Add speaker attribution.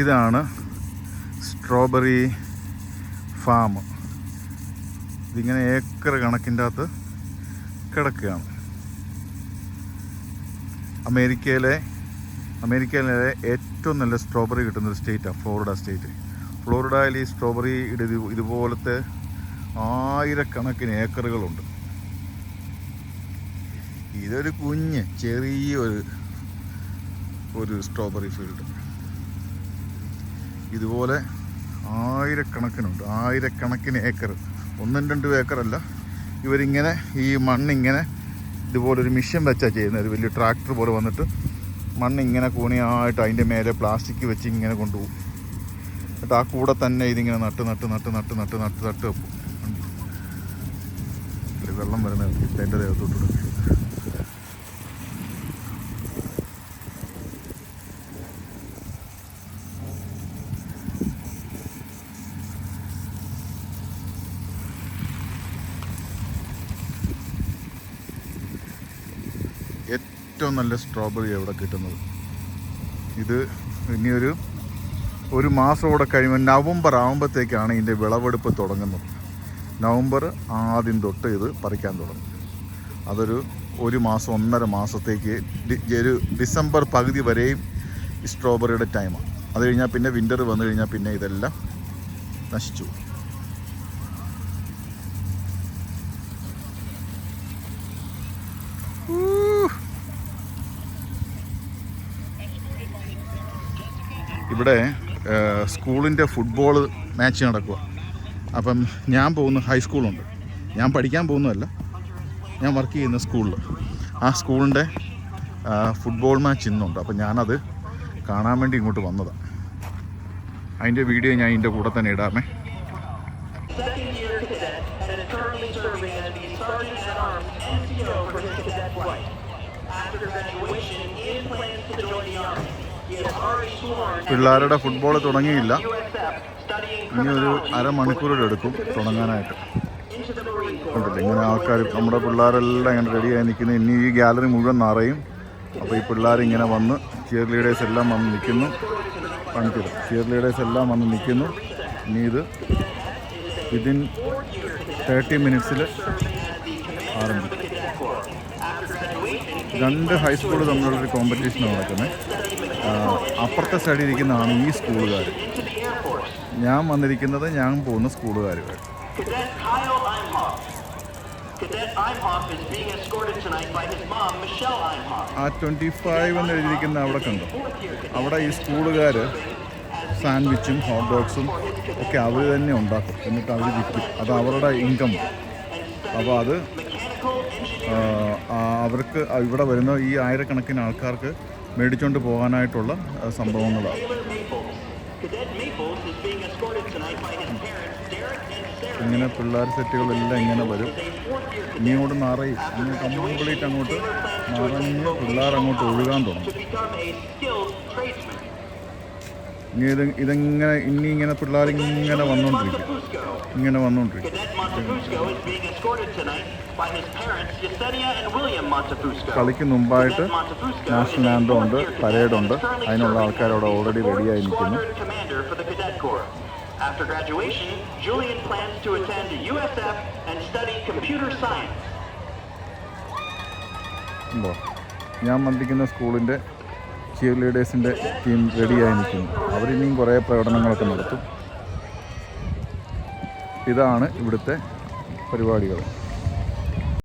Speaker 1: ഇതാണ് strawberry farm. ഇതിങ്ങനെ acre കണക്കിന്റെ അകത്ത് കിടക്കുകയാണ്. അമേരിക്കയിലെ അമേരിക്കയിലെ ഏറ്റവും നല്ല സ്ട്രോബെറി കിട്ടുന്നൊരു സ്റ്റേറ്റാണ് ഫ്ലോറിഡ സ്റ്റേറ്റ്. ഫ്ലോറിഡയിൽ ഈ സ്ട്രോബെറി ഇത് ഇതുപോലത്തെ ആയിരക്കണക്കിന് ഏക്കറുകളുണ്ട്. ഇതൊരു കുഞ്ഞ് ചെറിയൊരു ഒരു സ്ട്രോബെറി ഫീൽഡ്. ഇതുപോലെ ആയിരക്കണക്കിനുണ്ട്. ആയിരക്കണക്കിന് ഏക്കർ. ഒന്നും രണ്ടും ഏക്കറല്ല. ഇവരിങ്ങനെ ഈ മണ്ണിങ്ങനെ ഇതുപോലൊരു മിഷ്യൻ വെച്ചാൽ ചെയ്യുന്നത്. ഒരു വലിയ ട്രാക്ടർ പോലെ വന്നിട്ട് മണ്ണിങ്ങനെ കൂണിയായിട്ട് അതിന്റെ മേലെ പ്ലാസ്റ്റിക് വെച്ച് ഇങ്ങനെ കൊണ്ടുപോകും എന്നിട്ട് ആ കൂടെ തന്നെ ഇതിങ്ങനെ നട്ട് നട്ട് നട്ട് നട്ട് നട്ട് നട്ട് നട്ട് വെള്ളം വരുന്നത് എന്റെ ദേഹത്തോട്ട് ഏറ്റവും നല്ല സ്ട്രോബെറി എവിടെ കിട്ടുന്നത്? ഇത് ഇനിയൊരു ഒരു മാസം കൂടെ കഴിയുമ്പോൾ നവംബർ ആകുമ്പോഴത്തേക്കാണ് ഇതിന്റെ വിളവെടുപ്പ് തുടങ്ങുന്നത്. നവംബർ ആദ്യം തൊട്ട് ഇത് പറിക്കാൻ തുടങ്ങും. അതൊരു ഒരു മാസം ഒന്നര മാസത്തേക്ക് ഒരു ഡിസംബർ പകുതി വരെയും സ്ട്രോബെറിയുടെ ടൈമാണ് അത് കഴിഞ്ഞാൽ പിന്നെ വിന്റർ വന്നു കഴിഞ്ഞാൽ പിന്നെ ഇതെല്ലാം നശിച്ചു ഇവിടെ സ്കൂളിന്റെ ഫുട്ബോൾ മാച്ച് നടക്കുക അപ്പം ഞാൻ പോകുന്ന ഹൈസ്കൂളുണ്ട് ഞാൻ പഠിക്കാൻ പോകുന്നതല്ല ഞാൻ വർക്ക് ചെയ്യുന്ന സ്കൂളിൽ ആ സ്കൂളിന്റെ ഫുട്ബോൾ മാച്ച് ഇന്നുണ്ട്. അപ്പം ഞാനത് കാണാൻ വേണ്ടി ഇങ്ങോട്ട് വന്നതാണ് അതിന്റെ വീഡിയോ ഞാൻ ഇതിന്റെ കൂടെ തന്നെ ഇടാമേ.
Speaker 2: After graduation, plans to join the Army.
Speaker 1: പിള്ളേരുടെ ഫുട്ബോൾ തുടങ്ങിയില്ല. ഇനി ഒരു അരമണിക്കൂറിൽ എടുക്കും തുടങ്ങാനായിട്ട്. കണ്ടില്ല? ഇങ്ങനെ ആൾക്കാർ നമ്മുടെ പിള്ളേരെല്ലാം ഇങ്ങനെ റെഡിയായി നിൽക്കുന്നു. ഇനി ഈ ഗാലറി മുഴുവൻ നിറയും. അപ്പോൾ ഈ പിള്ളേർ ഇങ്ങനെ വന്ന് ചിയർ ലീഡേഴ്സ് എല്ലാം വന്ന് നിൽക്കുന്നു. കാണിച്ചത് ചിയർ ലീഡേഴ്സ് എല്ലാം വന്ന് നിൽക്കുന്നു. ഇനി ഇത് വിതിൻ തേർട്ടി മിനിറ്റ്സിൽ ആരംഭിക്കും. രണ്ട് ഹൈസ്കൂൾ തമ്മിലുള്ളൊരു കോമ്പറ്റീഷൻ നടക്കുന്നത്. അപ്പുറത്തെ സൈഡിൽ ഇരിക്കുന്നതാണ് ഈ സ്കൂളുകാർ ഞാൻ വന്നിരിക്കുന്നത് ഞാൻ പോകുന്ന
Speaker 2: സ്കൂളുകാർ.
Speaker 1: ആ ട്വന്റി ഫൈവ് എന്ന് എഴുതിയിരിക്കുന്ന അവിടെ കണ്ടു? അവിടെ ഈ സ്കൂളുകാർ സാൻഡ്വിച്ചും ഹോട്ട് ഡോഗ്സും ഒക്കെ അവർ തന്നെ ഉണ്ടാക്കും. എന്നിട്ട് അവർ വിൽക്കും. അത് അവരുടെ ഇൻകം അപ്പോൾ അത് അവർക്ക് ഇവിടെ വരുന്ന ഈ ആയിരക്കണക്കിന് ആൾക്കാർക്ക് മേടിച്ചുകൊണ്ട് പോകാനായിട്ടുള്ള സംഭവങ്ങളാണ്. ഇങ്ങനെ പിള്ളേർ സെറ്റുകളെല്ലാം ഇങ്ങനെ വരും ഇങ്ങോട്ട് നിറയും ഇനി കംപ്ലീറ്റ് അങ്ങോട്ട് നിറഞ്ഞ് പിള്ളേർ അങ്ങോട്ട് ഒഴുകാൻ തുടങ്ങും. ഇനി ഇത് ഇതെങ്ങനെ ഇനി ഇങ്ങനെ പിള്ളേർ ഇങ്ങനെ വന്നുകൊണ്ടിരിക്കും ഇങ്ങനെ വന്നുകൊണ്ടിരിക്കും
Speaker 2: കളിക്കുന്നുമുമ്പായിട്ട്
Speaker 1: നാഷണൽ ആൻഡോ ഉണ്ട് പരേഡ് ഉണ്ട്. അതിനുള്ള ആൾക്കാർ അവിടെ ഓൾറെഡി
Speaker 2: റെഡി
Speaker 1: ആയി നിൽക്കുന്നു ഞാൻ മന്ദിക്കുന്ന സ്കൂളിന്റെ ചീർ ലീഡേഴ്സിന്റെ ടീം റെഡിയായി നിൽക്കുന്നു അവരിനിയും കുറേ പ്രകടനങ്ങളൊക്കെ നടത്തും. ഇതാണ് ഇവിടുത്തെ പരിപാടികൾ.